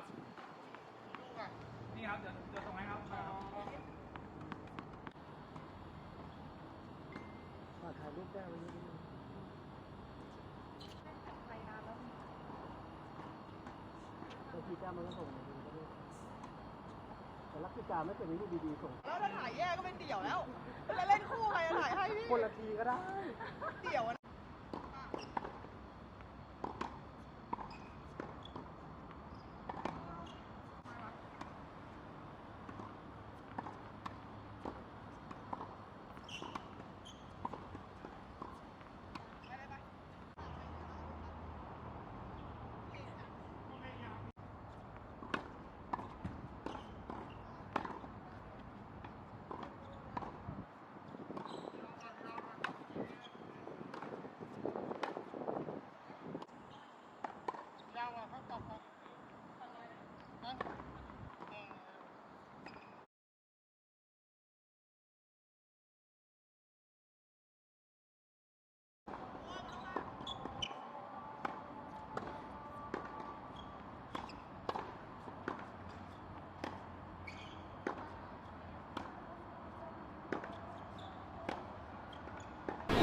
ครับนี่ครับ เดี๋ยวเดี๋ยวส่งให้ครับมาครับถ่ายรูปได้ไว้นิดนึงบางทีแก้มมันก็ส่งมาดูก็ได้แต่ลักษิการไม่เป็นวิธีดีๆส่ง แล้วถ้าถ่ายแยกก็เป็นเดี่ยวแล้วแล้วเล่นคู่ใครจะถ่ายให้พี่คนละทีก็ได้ เดี่ยวอะ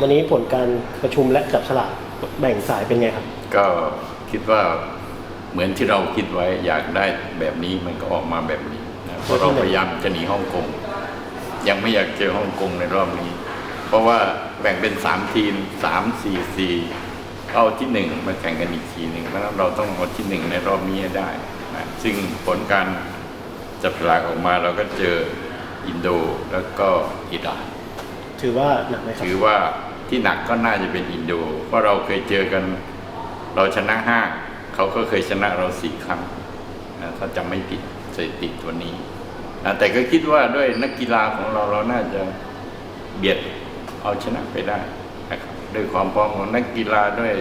วันนี้ผลการประชุมและจับฉลากแบ่งสายเป็นไงครับ ก็คิดว่าเหมือนที่เราคิดไว้อยากได้แบบนี้มันก็ออกมาแบบนี้นะเพราะเราพยายามจะหนีฮ่องกงยังไม่อยากเจอฮ่องกงในรอบนี้ เพราะว่าแบ่งเป็นสามทีมสามสี่สี่เอาที่หนึ่งมาแข่งกันอีกทีหนึ่งเพราะฉะนั้นเราต้องเอาที่หนึ่งในรอบนี้ให้ได้นะซึ่งผลการจับฉลากออกมาเราก็เจออินโดแล้วก็อิหร่านถือว่าหนักไหมครับถือว่า ที่หนักก็น่าจะเป็นอินโด เพราะเราเคยเจอกัน เราชนะห้าเขาก็เคยชนะเราสี่ครั้งนะถ้าจำไม่ผิดสถิติตัวนี้นะแต่ก็คิดว่าด้วยนักกีฬาของเราเราน่าจะเบียดเอาชนะไปได้นะครับด้วยความพร้อมของนักกีฬาด้วย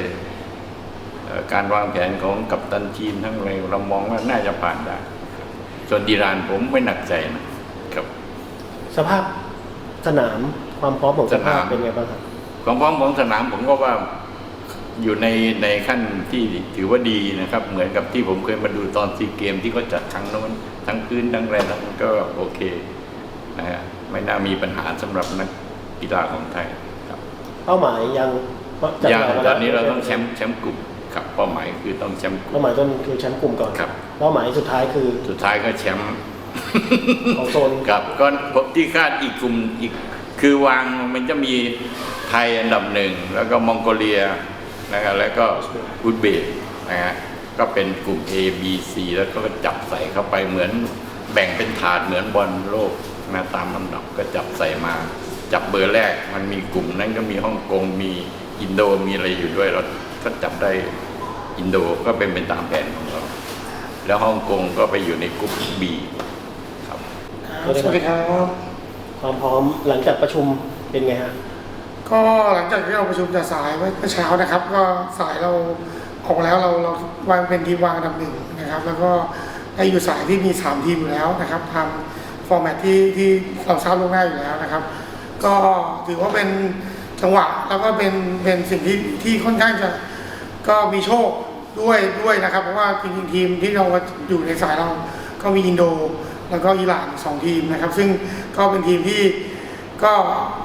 เอ่อการวางแผนของกัปตันทีมทั้งอะไรเรามองว่าน่าจะผ่านได้ครับส่วนอิหร่านผมไม่หนักใจนะครับ สภาพสนามความพร้อมของสภาพสนามเป็นไงบ้างครับ ความพร้อมของสนามผมก็ว่าอยู่ในในขั้นที่ถือว่าดีนะครับ เหมือนกับที่ผมเคยมาดูตอนซีเกมที่เขาจัดครั้งโน้นทั้งพื้นทั้งอะไรทั้งก็โอเคนะฮะไม่น่ามีปัญหาสำหรับนักกีฬาของไทยครับ เป้าหมายยังจับอย่างฉลกตอนนี้เราต้องแชมป์แชมป์กลุ่มครับเป้าหมายคือต้องแชมป์กลุ่เป้ามหมายต้นคือแชมป์กลุ่มก่อนครับเป้าหมายสุดท้ายคือสุดท้ายก็แชมป์ของโซนครับก็ที่คาดอีกกลุ่มอีก คือวางมันจะมี ไทยอันดับหนึ่ง แล้วก็มองโกเลียนะครับแล้วก็อุซเบกนะฮะก็เป็นกลุ่ม A B C แล้วก็จับใส่เข้าไปเหมือนแบ่งเป็นถาดเหมือนบอลโลกนะตามลำดับก็จับใส่มา จับเบอร์แรกมันมีกลุ่มนั้นก็มีฮ่องกงมีอินโดมีอะไรอยู่ด้วยเราก็จับได้อินโดก็เป็นเป็นตามแผนของเรา แล้วฮ่องกงก็ไปอยู่ในกลุ่ม B ครับสวัสดีครับความพร้อมหลังจากประชุมเป็นไงฮะ ก็หลังจากที่เราประชุมจัดสายเมื่อเช้านะครับ ก็สายเราออกแล้วเราเราวางเป็นทีมวางอันดับหนึ่งนะครับ แล้วก็ได้อยู่สายที่มี 3 ทีมอยู่แล้วนะครับทำฟอร์แมตที่ที่เราทราบล่วงหน้าอยู่แล้วนะครับ ก็ถือว่าเป็นจังหวะแล้วก็เป็นเป็นสิ่งที่ที่ค่อนข้างจะก็มีโชคด้วยด้วยนะครับ เพราะว่าจริงๆทีมที่เราอยู่ในสายเราก็มีอินโด แล้วก็อิหร่านสองทีมนะครับ ซึ่งก็เป็นทีมที่ ก็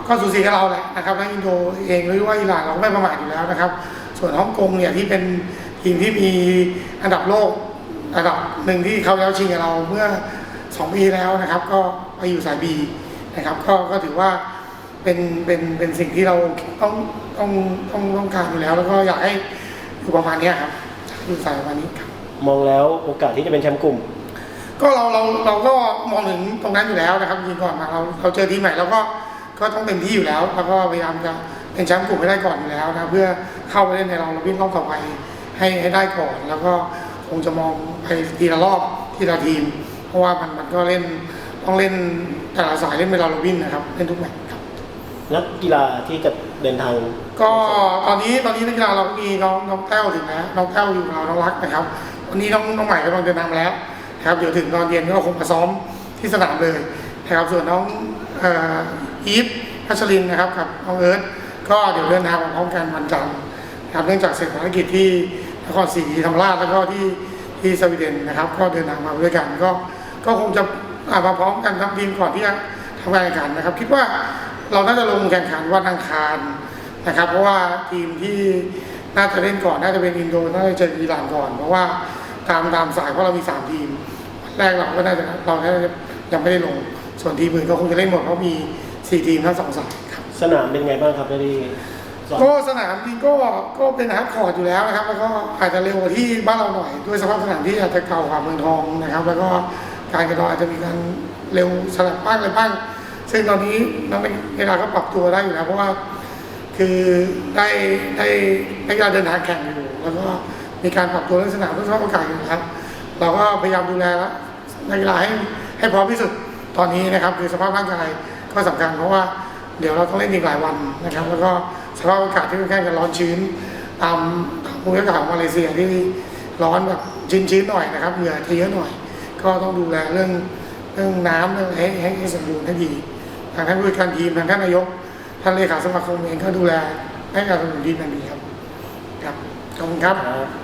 ก็สูสีกับเราแหละนะครับทั้งอินโดเองหรือว่าอิหร่านเราก็ไม่ประมาทอยู่แล้วนะครับ ส่วนฮ่องกงเนี่ยที่เป็นทีมที่มีอันดับโลกอันดับหนึ่งที่เขาแล้วชิงกับเราเมื่อสองปีแล้วนะครับ ก็ไปอยู่สายบีนะครับ ก็ก็ถือว่าเป็นเป็นเป็นสิ่งที่เราต้องต้องต้องต้องการอยู่แล้ว แล้วก็อยากให้อยู่ประมาณเนี้ยครับอยู่สายประมาณนี้ครับมองแล้วโอกาสที่จะเป็นแชมป์กลุ่ม ก็เราเราเราก็มองถึงตรงนั้นอยู่แล้วนะครับจริงๆก่อนมาเราเราเจอทีมใหม่เราก็ ก็ต้องเต็มที่อยู่แล้ว แล้วก็พยายามจะเป็นแชมป์กลุ่มให้ได้ก่อนอยู่แล้วนะเพื่อเข้าไปเล่นในรองระบินรอบต่อไปให้ให้ได้ก่อน แล้วก็คงจะมองไปทีละรอบทีละทีม เพราะว่ามันมันก็เล่นต้องเล่นแต่ละสายเล่นเป็นรองระบินนะครับเล่นทุกแมตช์ครับนักกีฬาที่จะเดินทางก็ตอนนี้ตอนนี้นักกีฬาเราก็มีน้องน้องแต้วถึงแล้วน้องแต้วอยู่กับเราน้องรักนะครับวันนี้น้องน้องใหม่กำลังเดินทางมาแล้วนะครับเดี๋ยวถึงตอนเย็นก็คงมาซ้อมที่สนามเลยนะครับส่วนน้องเอีฟพัชรินนะครับกับน้องเอิร์ธก็เดี๋ยวเดินทางมาพร้อมกันวันจันทร์นะครับเนื่องจากเสร็จภารกิจที่นครศรีธรรมราชแล้วก็ที่ที่สวีเดนนะครับ ก็เดินทางมาด้วยกันก็ก็คงจะอามาพร้อมกันทั้งทีมก่อนที่จะทำการแข่งขันนะครับ คิดว่าเราน่าจะลงแข่งขันวันอังคารนะครับ เพราะว่าทีมที่น่าจะเล่นก่อนน่าจะเป็นอินโดน่าจะเจออิหร่านก่อน เพราะว่าตามตามสายเพราะเรามีสามทีม แรกเราก็น่าจะเราน่าจะยังไม่ได้ลงส่วนทีมอื่นก็คงจะเล่นหมดเพราะมี สี่ทีมทั้งสองสายครับสนามเป็นไงบ้างครับได้ดีสอนก็สนามจริงก็ก็เป็นฮาร์ดคอร์ดอยู่แล้วนะครับ แล้วก็อาจจะเร็วกว่าที่บ้านเราหน่อย ด้วยสภาพสนามที่อาจจะเก่ากว่าเมืองทองนะครับ แล้วก็การกระโดดอาจจะมีการเร็วสลับบ้างอะไรบ้าง ซึ่งตอนนี้นักกีฬาก็ปรับตัวได้อยู่แล้วเพราะว่าคือได้ได้นักกีฬาเดินทางแข่งอยู่ แล้วก็มีการปรับตัวเรื่องสนามเรื่องสภาพอากาศอยู่นะครับ เราก็พยายามดูแลแล้วนักกีฬาให้ให้พร้อมที่สุดตอนนี้นะครับคือสภาพร่างกาย ก็สำคัญเพราะว่าเดี๋ยวเราต้องเล่นอีกหลายวันนะครับ แล้วก็สภาพอากาศที่ค่อนข้างจะร้อนชื้นตามตามภูมิอากาศของมาเลเซียที่ร้อนแบบชื้นๆหน่อยนะครับเหงื่อจะเยอะหน่อย ก็ต้องดูแลเรื่องเรื่องน้ำเรื่องให้ให้ให้สมบูรณ์ให้ดีทางท่านผู้จัดการทีมทางท่านนายกท่านเลขาสมาคมเองก็ดูแลให้การสนับสนุนทีมอย่างดีครับครับขอบคุณครับ